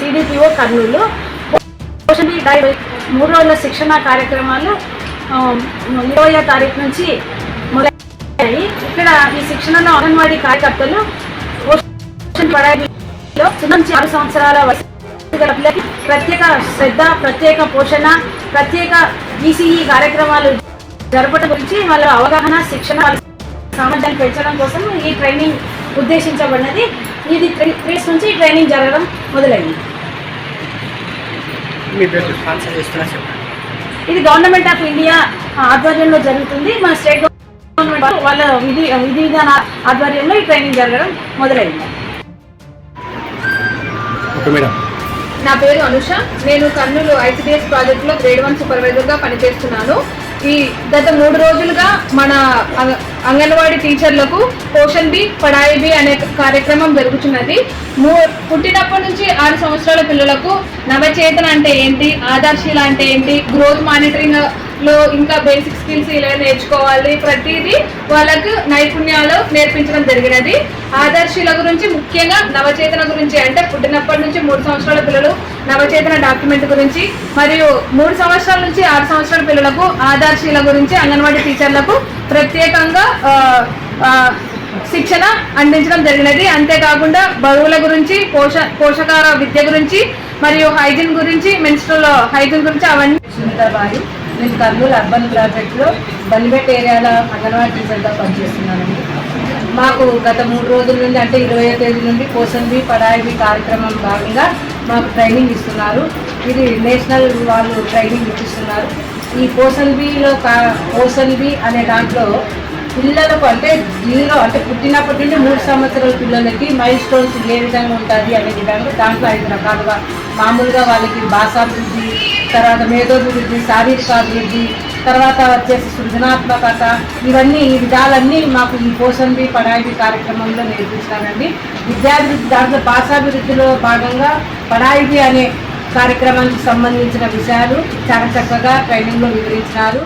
కర్నూలు. పోషణ మూడు రోజుల శిక్షణ కార్యక్రమాలు ఆ, ఇరవయో తారీఖు నుంచి మొదలయ్యాయి. ఇక్కడ ఈ శిక్షణలో అంగన్వాడీ కార్యకర్తలు పోషణ నుంచి ఆరు సంవత్సరాల వయసు పిల్లలకి ప్రత్యేక శ్రద్ధ ప్రత్యేక పోషణ ప్రత్యేక ఈసీఈ కార్యక్రమాలు జరపడం గురించి వాళ్ళ అవగాహన శిక్షణ సామర్థ్యాన్ని పెంచడం కోసం ఈ ట్రైనింగ్ ఉద్దేశించబడినది. ఇది త్రీ త్రీ నుంచి ట్రైనింగ్ జరగడం మొదలైంది. స్పాన్సర్ చేస్తున్నా చెప్పండి. ఇది గవర్నమెంట్ ఆఫ్ ఇండియా ఆధ్వర్యంలో జరుగుతుంది. మన స్టేట్ గవర్నమెంట్ వారు వాళ్ళ విధి విధి విధాన ఆధ్వర్యంలో ఈ ట్రైనింగ్ జరగడం మొదలైంది. Okay madam. నా పేరు అనుష. నేను కర్నూలు ఐసిడిఎస్ ప్రాజెక్టులో గ్రేడ్ వన్ సూపర్వైజర్గా పనిచేస్తున్నాను. ఈ గత మూడు రోజులుగా మన అంగన్వాడీ టీచర్లకు పోషన్ బి పడాయి బి అనే కార్యక్రమం జరుగుతున్నది. మూ పుట్టినప్పటి నుంచి ఆరు సంవత్సరాల పిల్లలకు నవచేతన అంటే ఏంటి ఆదర్శీల అంటే ఏంటి గ్రోత్ మానిటరింగ్ లో ఇంకా బేసిక్ స్కిల్స్ ఇలా నేర్చుకోవాలి. ప్రతిదీ వాళ్ళకు నైపుణ్యాలు నేర్పించడం జరిగినది. ఆదర్శీల గురించి ముఖ్యంగా నవచేతన గురించి అంటే పుట్టినప్పటి నుంచి మూడు సంవత్సరాల పిల్లలు నవచేతన డాక్యుమెంట్ గురించి మరియు మూడు సంవత్సరాల నుంచి ఆరు సంవత్సరాల పిల్లలకు ఆదర్శీల గురించి అంగన్వాడీ టీచర్లకు ప్రత్యేకంగా శిక్షణ అందించడం జరిగినది. అంతేకాకుండా బరువుల గురించి పోష పోషకార విద్య గురించి మరియు హైజీన్ గురించి మెన్స్ట్రల్ హైజీన్ గురించి అవన్నీ సునీతాబాయి నేను కర్నూలు అర్బన్ ప్రాజెక్టులో బలిబెట్ ఏరియాల అంగన్వాడీ టీచర్గా పనిచేస్తున్నానండి మాకు గత మూడు రోజుల నుండి అంటే ఇరవై తేదీ నుండి పోషన్ బి పడాయి బి కార్యక్రమం భాగంగా మాకు ట్రైనింగ్ ఇస్తున్నారు. ఇది నేషనల్ వాళ్ళు ట్రైనింగ్ ఇప్పిస్తున్నారు. ఈ పోషన్ బిలో కా పోషన్ బి అనే దాంట్లో పిల్లలకు అంటే జీరో అంటే పుట్టినప్పటి నుండి మూడు సంవత్సరాల పిల్లలకి మైల్ స్టోన్స్ ఏ విధంగా ఉంటుంది అనే విధంగా దాంట్లో ఐదు రకాలుగా మామూలుగా వాళ్ళకి భాషాభివృద్ధి తర్వాత మేధోభివృద్ధి శారీరక అభివృద్ధి తర్వాత వచ్చేసి సృజనాత్మకత ఇవన్నీ ఈ విధాలన్నీ మాకు ఈ పోషన్ బి పడాయి కార్యక్రమంలో నేర్పించారండి. విద్యాభివృద్ధి దాంట్లో భాషాభివృద్ధిలో భాగంగా పడాయి అనే కార్యక్రమానికి సంబంధించిన విషయాలు చాలా చక్కగా ట్రైనింగ్లో వివరించినారు